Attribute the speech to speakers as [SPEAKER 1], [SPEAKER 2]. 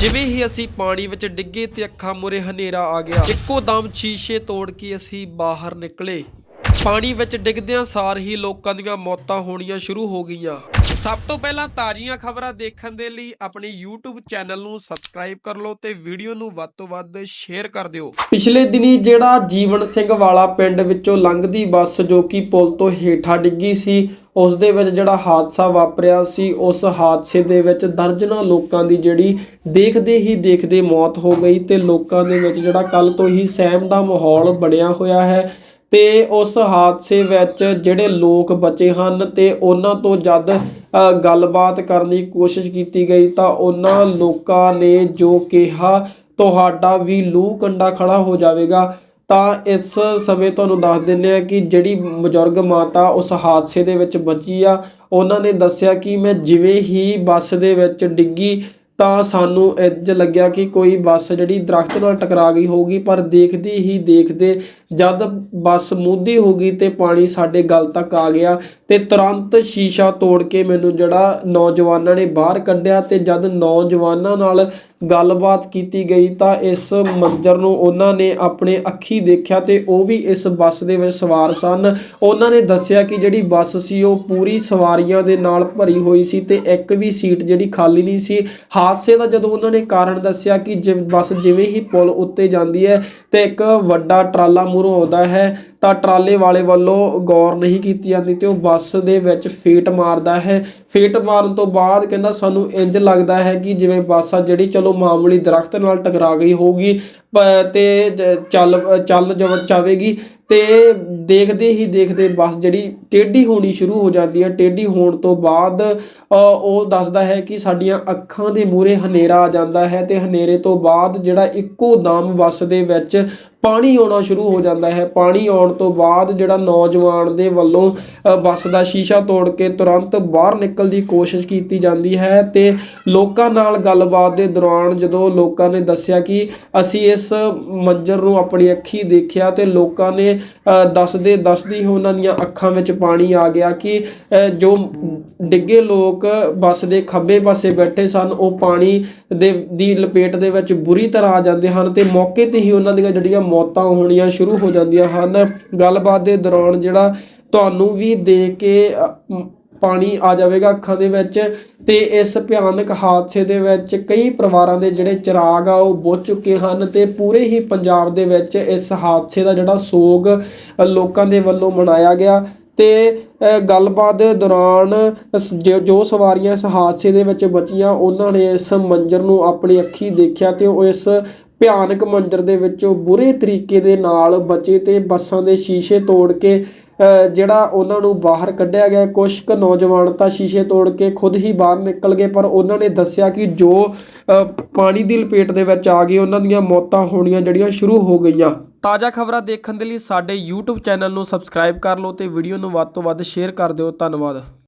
[SPEAKER 1] ਜਿਵੇਂ ਹੀ ਅਸੀਂ ਪਾਣੀ ਵਿੱਚ ਡਿੱਗੇ ਤੇ ਅੱਖਾਂ ਮੁਰੇ ਹਨੇਰਾ ਆ ਗਿਆ, ਇੱਕੋ ਦਮ ਸ਼ੀਸ਼ੇ ਤੋੜ ਕੇ ਅਸੀਂ ਬਾਹਰ ਨਿਕਲੇ। ਪਾਣੀ ਵਿੱਚ ਡਿੱਗਦਿਆਂ ਸਾਰ ਹੀ ਲੋਕਾਂ ਦੀਆਂ ਮੌਤਾਂ ਹੋਣੀਆਂ ਸ਼ੁਰੂ ਹੋ ਗਈਆਂ। ਸਭ ਤੋਂ ਪਹਿਲਾਂ ਤਾਜ਼ੀਆਂ ਖਬਰਾਂ ਦੇਖਣ ਦੇ ਲਈ ਆਪਣੇ YouTube ਚੈਨਲ ਨੂੰ ਸਬਸਕ੍ਰਾਈਬ ਕਰ ਲਓ ਤੇ ਵੀਡੀਓ ਨੂੰ ਵੱਧ ਤੋਂ ਵੱਧ ਸ਼ੇਅਰ ਕਰ ਦਿਓ। ਪਿਛਲੇ ਦਿਨੀ ਜਿਹੜਾ ਜੀਵਨ ਸਿੰਘ ਵਾਲਾ ਪਿੰਡ ਵਿੱਚੋਂ ਲੰਘਦੀ ਬੱਸ ਜੋ ਕਿ ਪੁਲ ਤੋਂ ਹੇਠਾਂ ਡਿੱਗੀ ਸੀ, ਉਸ ਦੇ ਵਿੱਚ ਜਿਹੜਾ ਹਾਦਸਾ ਵਾਪਰਿਆ ਸੀ, ਉਸ ਹਾਦਸੇ ਦੇ ਵਿੱਚ ਦਰਜਨਾਂ ਲੋਕਾਂ ਦੀ ਜਿਹੜੀ ਦੇਖਦੇ ਹੀ ਦੇਖਦੇ ਮੌਤ ਹੋ ਗਈ ਤੇ ਲੋਕਾਂ ਦੇ ਵਿੱਚ ਜਿਹੜਾ ਕੱਲ ਤੋਂ ਹੀ ਸਹਿਮ ਦਾ ਮਾਹੌਲ ਬਣਿਆ ਹੋਇਆ ਹੈ। ਤੇ ਉਸ ਹਾਦਸੇ ਵਿੱਚ ਜਿਹੜੇ ਲੋਕ ਬਚੇ ਹਨ ਤੇ ਉਹਨਾਂ ਤੋਂ ਜਦ ਗੱਲਬਾਤ ਕਰਨ ਦੀ ਕੋਸ਼ਿਸ਼ ਕੀਤੀ ਗਈ ਤਾਂ ਉਹਨਾਂ ਲੋਕਾਂ ਨੇ ਜੋ ਕਿਹਾ, ਤੁਹਾਡਾ ਵੀ ਲੂ ਕੰਡਾ ਖੜਾ ਹੋ ਜਾਵੇਗਾ। ਤਾਂ ਇਸ ਸਮੇਂ ਤੁਹਾਨੂੰ ਦੱਸ ਦਿੰਦੇ ਆ ਕਿ ਜਿਹੜੀ ਬਜ਼ੁਰਗ ਮਾਤਾ ਉਸ ਹਾਦਸੇ ਦੇ ਵਿੱਚ ਬਚੀ ਆ, ਉਹਨਾਂ ਨੇ ਦੱਸਿਆ ਕਿ ਮੈਂ ਜਿਵੇਂ ਹੀ ਬੱਸ ਦੇ ਵਿੱਚ ਡਿੱਗੀ ਤਾਂ ਸਾਨੂੰ ਇੰਜ ਲੱਗਿਆ ਕਿ ਕੋਈ ਬੱਸ ਜਿਹੜੀ ਦਰਖਤ ਨਾਲ ਟਕਰਾ ਗਈ ਹੋਊਗੀ, ਪਰ ਦੇਖਦੇ ਹੀ ਦੇਖਦੇ ਜਦ ਬੱਸ ਮੁੱਧੀ ਹੋ ਗਈ ਤੇ ਪਾਣੀ ਸਾਡੇ ਗਲ ਤੱਕ ਆ ਗਿਆ ਤੇ ਤੁਰੰਤ ਸ਼ੀਸ਼ਾ ਤੋੜ ਕੇ ਮੈਨੂੰ ਜਿਹੜਾ ਨੌਜਵਾਨਾਂ ਨੇ ਬਾਹਰ ਕੱਢਿਆ ਤੇ ਜਦ ਨੌਜਵਾਨਾਂ ਨਾਲ ਗੱਲਬਾਤ ਕੀਤੀ ਗਈ ਤਾਂ ਇਸ ਮੰਜ਼ਰ ਨੂੰ ਉਹਨਾਂ ਨੇ ਆਪਣੇ ਅੱਖੀ ਦੇਖਿਆ ਤੇ ਉਹ ਵੀ ਇਸ ਬੱਸ ਦੇ ਵਿੱਚ ਸਵਾਰ ਸਨ। ਉਹਨਾਂ ਨੇ ਦੱਸਿਆ ਕਿ ਜਿਹੜੀ ਬੱਸ ਸੀ, ਉਹ ਪੂਰੀ ਸਵਾਰੀਆਂ ਦੇ ਨਾਲ ਭਰੀ ਹੋਈ ਸੀ ਤੇ ਇੱਕ ਵੀ ਸੀਟ ਜਿਹੜੀ ਖਾਲੀ ਨਹੀਂ ਸੀ। ਹਾਦਸੇ ਦਾ ਜਦੋਂ ਉਹਨਾਂ ਨੇ ਕਾਰਨ ਦੱਸਿਆ ਕਿ ਜਿਵੇਂ ਬੱਸ ਜਿਵੇਂ ਹੀ ਪੁਲ ਉੱਤੇ ਜਾਂਦੀ ਹੈ ਤੇ ਇੱਕ ਵੱਡਾ ਟਰਾਲਾ ਮੂਹਰੋਂ ਆਉਂਦਾ ਹੈ ਤਾਂ ਟਰਾਲੇ ਵਾਲੇ ਵੱਲੋਂ ਗੌਰ ਨਹੀਂ ਕੀਤੀ ਜਾਂਦੀ ਤੇ ਉਹ ਬੱਸ ਦੇ ਵਿੱਚ ਫੇਟ ਮਾਰਦਾ ਹੈ। ਫੇਟ ਮਾਰਨ ਤੋਂ ਬਾਅਦ ਕਹਿੰਦਾ ਸਾਨੂੰ ਇੰਜ ਲੱਗਦਾ ਹੈ ਕਿ ਜਿਵੇਂ ਬੱਸ ਆ ਜਿਹੜੀ ਚਲੋ ਮਾਮੂਲੀ ਦਰਖਤ ਨਾਲ ਟਕਰਾ ਗਈ ਹੋਊਗੀ, ਪ- ਤੇ ਚੱਲ ਚੱਲ ਜਾਵੇਗੀ ਤੇ ਦੇਖਦੇ ਹੀ ਦੇਖਦੇ ਬੱਸ ਜਿਹੜੀ ਟੇਢੀ ਹੋਣੀ ਸ਼ੁਰੂ ਹੋ ਜਾਂਦੀ ਹੈ। ਟੇਢੀ ਹੋਣ ਤੋਂ ਬਾਅਦ ਉਹ ਦੱਸਦਾ ਹੈ ਕਿ ਸਾਡੀਆਂ ਅੱਖਾਂ ਦੇ ਮੂਹਰੇ ਹਨੇਰਾ ਆ ਜਾਂਦਾ ਹੈ ਤੇ ਹਨੇਰੇ ਤੋਂ ਬਾਅਦ ਜਿਹੜਾ ਇੱਕੋ ਦਮ ਬੱਸ ਦੇ ਵਿੱਚ ਪਾਣੀ ਆਉਣਾ ਸ਼ੁਰੂ ਹੋ ਜਾਂਦਾ ਹੈ। ਪਾਣੀ ਆਉਣ ਤੋਂ ਬਾਅਦ ਜਿਹੜਾ ਨੌਜਵਾਨ ਦੇ ਵੱਲੋਂ ਬੱਸ ਦਾ ਸ਼ੀਸ਼ਾ ਤੋੜ ਕੇ ਤੁਰੰਤ ਬਾਹਰ ਨਿਕਲ ਦੀ ਕੋਸ਼ਿਸ਼ ਕੀਤੀ ਜਾਂਦੀ ਹੈ ਤੇ ਲੋਕਾਂ ਨਾਲ ਗੱਲਬਾਤ ਦੇ ਦੌਰਾਨ ਜਦੋਂ ਲੋਕਾਂ ਨੇ ਦੱਸਿਆ ਕਿ ਅਸੀਂ ਇਸ ਮੰਜ਼ਰ ਨੂੰ ਆਪਣੀ ਅੱਖੀ ਦੇਖਿਆ ਤੇ ਲੋਕਾਂ ਨੇ ਅ, ਦੱਸਦੇ ਦੱਸਦੀ ਹੀ ਉਹਨਾਂ ਦੀਆਂ ਅੱਖਾਂ ਵਿੱਚ ਪਾਣੀ ਆ ਗਿਆ ਕਿ ਜੋ ਡਿੱਗੇ ਲੋਕ ਬੱਸ ਦੇ ਖੱਬੇ ਪਾਸੇ ਬੈਠੇ ਸਨ ਉਹ ਪਾਣੀ ਦੇ ਦੀ ਲਪੇਟ ਦੇ ਵਿੱਚ ਬੁਰੀ ਤਰ੍ਹਾਂ ਆ ਜਾਂਦੇ ਹਨ ਤੇ ਮੌਕੇ ਤੇ ਹੀ ਉਹਨਾਂ ਦੀਆਂ ਜਿਹੜੀਆਂ ਮੌਤਾਂ ਹੋਣੀਆਂ ਸ਼ੁਰੂ ਹੋ ਜਾਂਦੀਆਂ ਹਨ। ਗੱਲਬਾਤ ਦੇ ਦੌਰਾਨ ਜਿਹੜਾ ਤੁਹਾਨੂੰ ਵੀ ਦੇਖ ਕੇ ਪਾਣੀ ਆ ਜਾਵੇਗਾ ਅੱਖਾਂ ਦੇ ਵਿੱਚ ਤੇ ਇਸ ਭਿਆਨਕ ਹਾਦਸੇ ਦੇ ਵਿੱਚ ਕਈ ਪਰਿਵਾਰਾਂ ਦੇ ਜਿਹੜੇ ਚਿਰਾਗ ਆ, ਉਹ ਬੁੱਝ ਚੁੱਕੇ ਹਨ ਤੇ ਪੂਰੇ ਹੀ ਪੰਜਾਬ ਦੇ ਵਿੱਚ ਇਸ ਹਾਦਸੇ ਦਾ ਜਿਹੜਾ ਸੋਗ ਲੋਕਾਂ ਦੇ ਵੱਲੋਂ ਮਨਾਇਆ ਗਿਆ। ਅਤੇ ਗੱਲਬਾਤ ਦੇ ਦੌਰਾਨ ਸ- ਜੋ- ਜੋ ਸਵਾਰੀਆਂ ਇਸ ਹਾਦਸੇ ਦੇ ਵਿੱਚ ਬਚੀਆਂ, ਉਹਨਾਂ ਨੇ ਇਸ ਮੰਜ਼ਰ ਨੂੰ ਆਪਣੀ ਅੱਖੀਂ ਦੇਖਿਆ ਅਤੇ ਉਹ ਇਸ ਭਿਆਨਕ ਮੰਜ਼ਰ ਦੇ ਵਿੱਚੋਂ ਬੁਰੇ ਤਰੀਕੇ ਦੇ ਨਾਲ ਬਚੇ ਅਤੇ ਬੱਸਾਂ ਦੇ ਸ਼ੀਸ਼ੇ ਤੋੜ ਕੇ ਜਿਹੜਾ ਉਹਨਾਂ ਨੂੰ ਬਾਹਰ ਕੱਢਿਆ ਗਿਆ। ਕੁਛ ਕੁ ਨੌਜਵਾਨ ਤਾਂ ਸ਼ੀਸ਼ੇ ਤੋੜ ਕੇ ਖੁਦ ਹੀ ਬਾਹਰ ਨਿਕਲ ਗਏ, ਪਰ ਉਹਨਾਂ ਨੇ ਦੱਸਿਆ ਕਿ ਜੋ ਪਾਣੀ ਦੀ ਲਪੇਟ ਦੇ ਵਿੱਚ ਆ ਗਏ, ਉਹਨਾਂ ਦੀਆਂ ਮੌਤਾਂ ਹੋਣੀਆਂ ਜਿਹੜੀਆਂ ਸ਼ੁਰੂ ਹੋ ਗਈਆਂ। ਤਾਜ਼ਾ ਖਬਰਾਂ ਦੇਖਣ ਦੇ ਲਈ ਸਾਡੇ YouTube ਚੈਨਲ ਨੂੰ ਸਬਸਕ੍ਰਾਈਬ ਕਰ ਲਓ ਤੇ ਵੀਡੀਓ ਨੂੰ ਵੱਧ ਤੋਂ ਵੱਧ ਸ਼ੇਅਰ ਕਰ ਦਿਓ। ਧੰਨਵਾਦ।